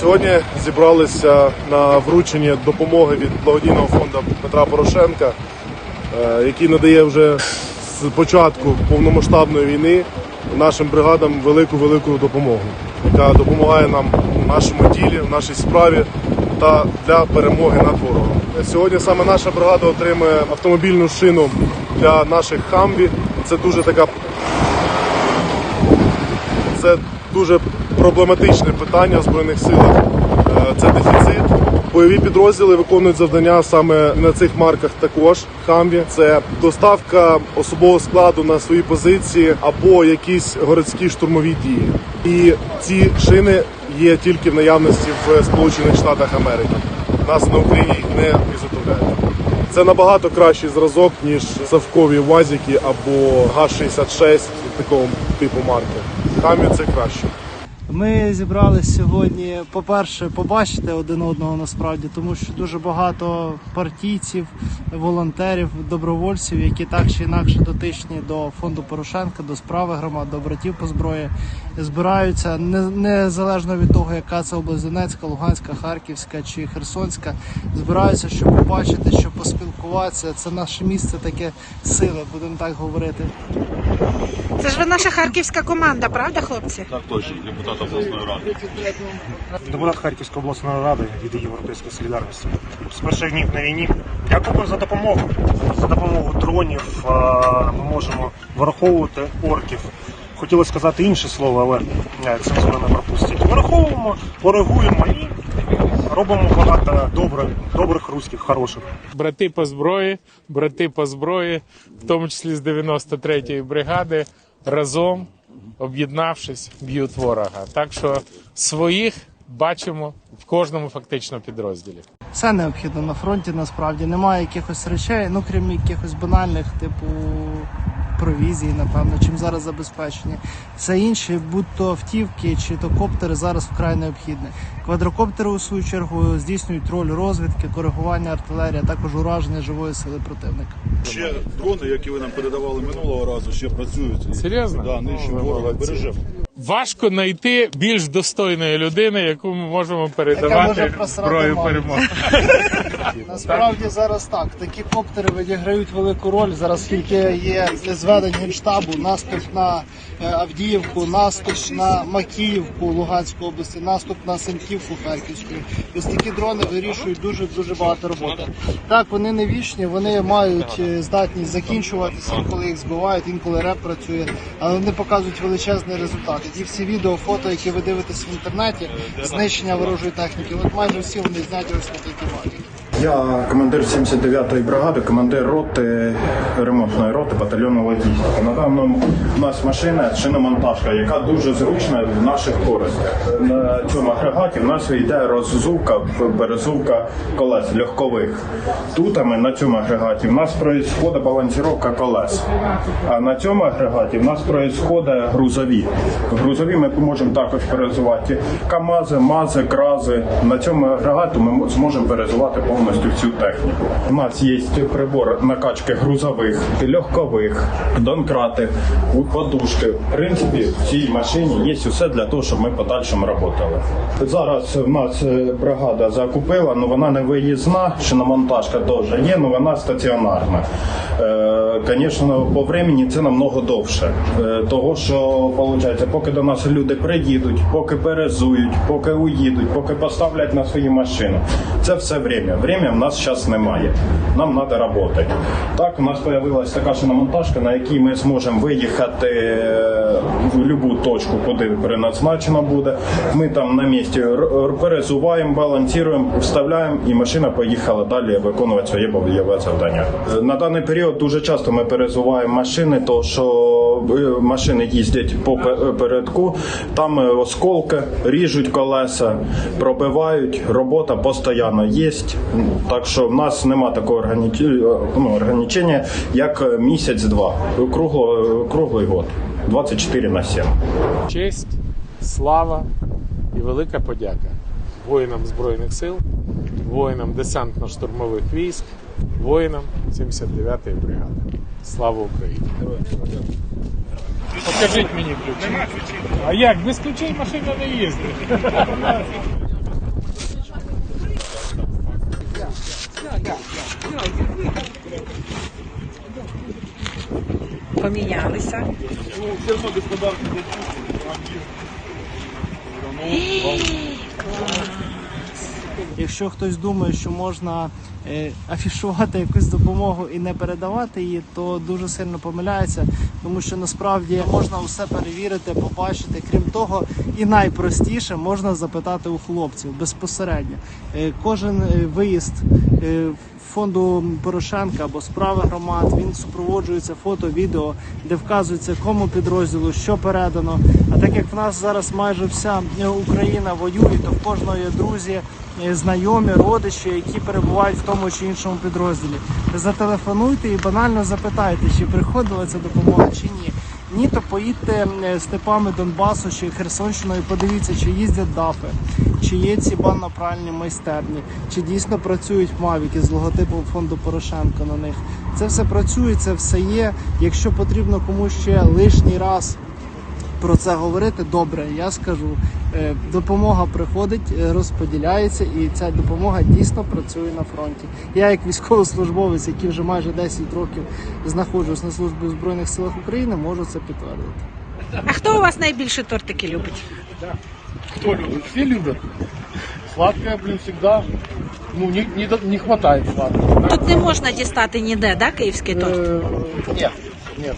Сьогодні зібралися на вручення допомоги від благодійного фонду Петра Порошенка, е, який надає вже з початку повномасштабної війни нашим бригадам велику велику допомогу, яка допомагає нам в нашому ділі, в нашій справі та для перемоги над ворогом. Сьогодні саме наша бригада отримує автомобільну шину для наших хамві. Це дуже така це дуже проблематичне питання в збройних силах. Е, Це дефіцит. Бойові підрозділи виконують завдання саме на цих марках також. Хамві це доставка особового складу на свої позиції або якісь городські штурмові дії. І ці шини є тільки в наявності в Сполучених Штатах Америки. Нас на Україні їх не ізготовляють. Це набагато кращий зразок, ніж совкові УАЗики або ГАЗ-66 такого типу марки. Хамі це краще. Ми зібрались сьогодні, по-перше, побачити один одного насправді, тому що дуже багато партійців, волонтерів, добровольців, які так чи інакше дотичні до фонду Порошенка, до справи громад, до братів по зброї, збираються не- незалежно від того, яка це область Донецька, Луганська, Харківська чи Херсонська, збираються, щоб побачити, щоб поспілкуватися. Це наше місце таке сили, будемо так говорити. Це ж ви наша харківська команда, правда, хлопці? Так точно, депутат обласної ради. Депутат Харківської обласної ради від Європейської солідарності. З перших днів на війні. Дякую за допомогу. За допомогу дронів ми можемо враховувати орків. Хотілося сказати інше слово, але е, цензура не пропустить. Враховуємо, коригуємо і робимо багато добре, добрих руських, хороших. брати по зброї, брати по зброї, в тому числі з 93-ї бригади, разом об'єднавшись, б'ють ворога. Так що своїх бачимо в кожному фактично підрозділі. Все необхідно на фронті. Насправді немає якихось речей, ну крім якихось банальних, типу провізії, напевно, чим зараз забезпечені. Все інше, будь-то автівки чи то коптери, зараз вкрай необхідне. Квадрокоптери, у свою чергу, здійснюють роль розвідки, коригування артилерії, а також ураження живої сили противника. Ще дрони, які ви нам передавали минулого разу, ще працюють. Серйозно? Да, нижче ворога бережемо. Важко знайти більш достойної людини, яку ми можемо передавати зброю перемоги. Насправді зараз так. Такі коптери відіграють велику роль. Зараз тільки є зведень генштабу, наступ на е, Авдіївку, наступ на Макіївку Луганської області, наступ на Сенківку Харківської. Ось такі дрони вирішують дуже дуже багато роботи. Так, вони не вічні, вони мають е, здатність закінчуватися, інколи їх збивають, інколи реп працює, але вони показують величезний результат. І всі відео, фото, які ви дивитесь в інтернеті, знищення ворожої техніки, от майже всі вони зняті ось на марки. Я командир 79-ї бригади, командир роти ремонтної роти батальйону логістика. На даному у нас машина шиномонтажка, яка дуже зручна в наших користях. На цьому агрегаті в нас йде роззувка, перезувка колес легкових. Тут ми на цьому агрегаті в нас происходить балансіровка колес. А на цьому агрегаті в нас происходить грузові. Грузові ми можемо також перезувати КАМАЗи, МАЗи, КРАЗи. На цьому агрегаті ми зможемо перезувати повністю всю техніку. У нас є прибор накачки грузових, легкових, донкрати, подушки. В принципі, в цій машині є все для того, щоб ми подальшому працювали. Зараз в нас е, бригада закупила, але вона не виїзна, шиномонтажка теж є, але вона стаціонарна. Звісно, по времени це намного довше. Е, Того, що виходить, поки до нас люди приїдуть, поки перезують, поки уїдуть, поки поставлять на свої машини. Це все время. Время в нас зараз немає. Нам треба працювати. Так, у нас з'явилася така шиномонтажка, на якій ми зможемо виїхати е, в будь-яку точку, куди переназначено буде. Ми там на місці перезуваємо, балансуємо, вставляємо, і машина поїхала далі виконувати своє бойове завдання. Е, На даний період дуже часто ми перезуваємо машини, то що машини їздять по передку, там е, осколки, ріжуть колеса, пробивають, робота постійно є. Так що в нас нема такого органі- ну, ограничення, як е, місяць-два. Кругло, круглий год. 24 на 7. Честь, слава і велика подяка воїнам Збройних сил, воїнам десантно-штурмових військ, воинам 79-й бригады. Слава Украине! Покажите мне ключи. А як? Без ключей машина не їздить. Помінялися. Ну, все одно господарки дядьку. Клас. Якщо хтось думає, що можна е, афішувати якусь допомогу і не передавати її, то дуже сильно помиляється, тому що насправді можна все перевірити, побачити. Крім того, і найпростіше можна запитати у хлопців безпосередньо. Е, Кожен е, виїзд фонду Порошенка або справи громад він супроводжується фото, відео, де вказується кому підрозділу, що передано. А так як в нас зараз майже вся е, Україна воює, то в кожного є друзі, е, знайомі, родичі, які перебувають в тому чи іншому підрозділі. Зателефонуйте і банально запитайте, чи приходила ця допомога чи ні. Ні, то поїдьте е, степами Донбасу чи Херсонщиною, подивіться, чи їздять дафи, чи є ці банно-пральні майстерні, чи дійсно працюють мавіки з логотипом фонду Порошенка на них. Це все працює, це все є. Якщо потрібно комусь ще лишній раз про це говорити, добре, я скажу. Е, Допомога приходить, е, розподіляється, і ця допомога дійсно працює на фронті. Я, як військовослужбовець, який вже майже 10 років знаходжусь на службі в Збройних силах України, можу це підтвердити. А хто у вас найбільше тортики любить? Кто любит? Все любят. Сладкое, блин, всегда. Ну, не, не, до- не хватает сладкого. Тут не можна дістати ніде, да, київський торт? Э, Нет, нет.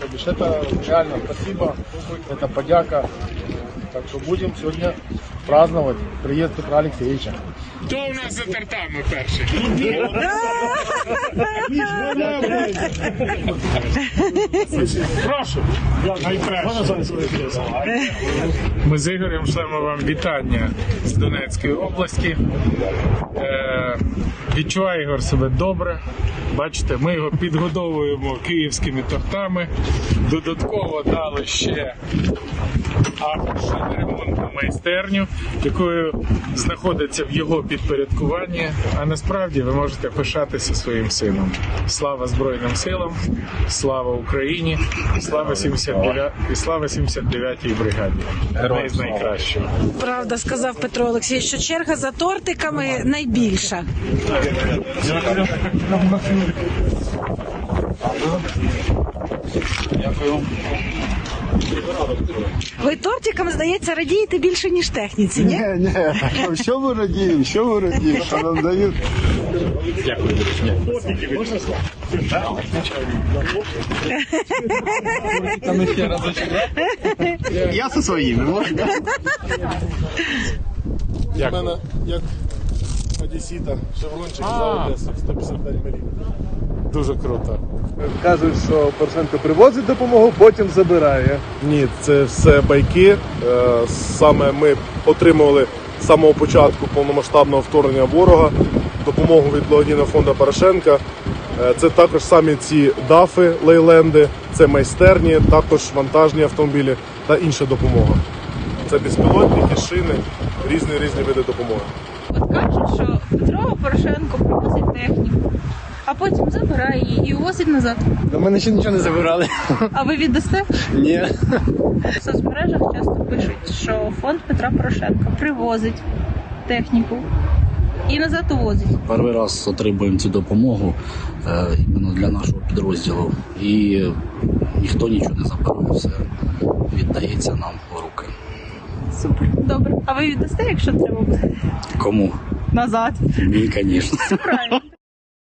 То бишь, это реально спасибо, это подяка. так что будем сегодня праздновать приезд Петра Алексеевича. Хто у нас за тортами перший? Прошу. Ми з Ігорем шлемо вам вітання з Донецької області. Е, відчуває Ігор себе добре. Бачите, ми його підгодовуємо київськими тортами. Додатково дали ще ремонтну майстерню, якою знаходиться в його підпорядкуванні. А насправді ви можете пишатися своїм сином. Слава Збройним силам, слава Україні, слава 79 і слава 79-й бригаді. Одне з найкращих. Правда, сказав Петро Олексійович, що черга за тортиками найбільша. Ви тортикам, здається, радієте більше, ніж техніці, ні? Ні, що ми радіємо, що ми радіємо, що нам дають. Я зі своїми, можна? Мене як одесіта, шеврончик за Одесу 155 мм. Дуже круто. Кажуть, що Порошенко привозить допомогу, потім забирає. Ні, це все байки. Е, Саме ми отримували з самого початку повномасштабного вторгнення ворога допомогу від благодійного фонду Порошенка. Е, Це також самі ці дафи, лейленди, це майстерні, також вантажні автомобілі та інша допомога. Це безпілотники, шини, різні різні види допомоги. От кажуть, що Петро Порошенко привозить техніку, а потім забирає її і увозить назад. До мене ще нічого не забирали. А ви віддасте? Ні. В соцмережах часто пишуть, що фонд Петра Порошенка привозить техніку і назад увозить. Перший раз отримуємо цю допомогу е, іменно для нашого підрозділу. І ніхто нічого не забирає, все віддається нам в руки. Супер, добре. А ви віддасте, якщо треба буде? Кому? Назад. Ні, звісно. Правильно.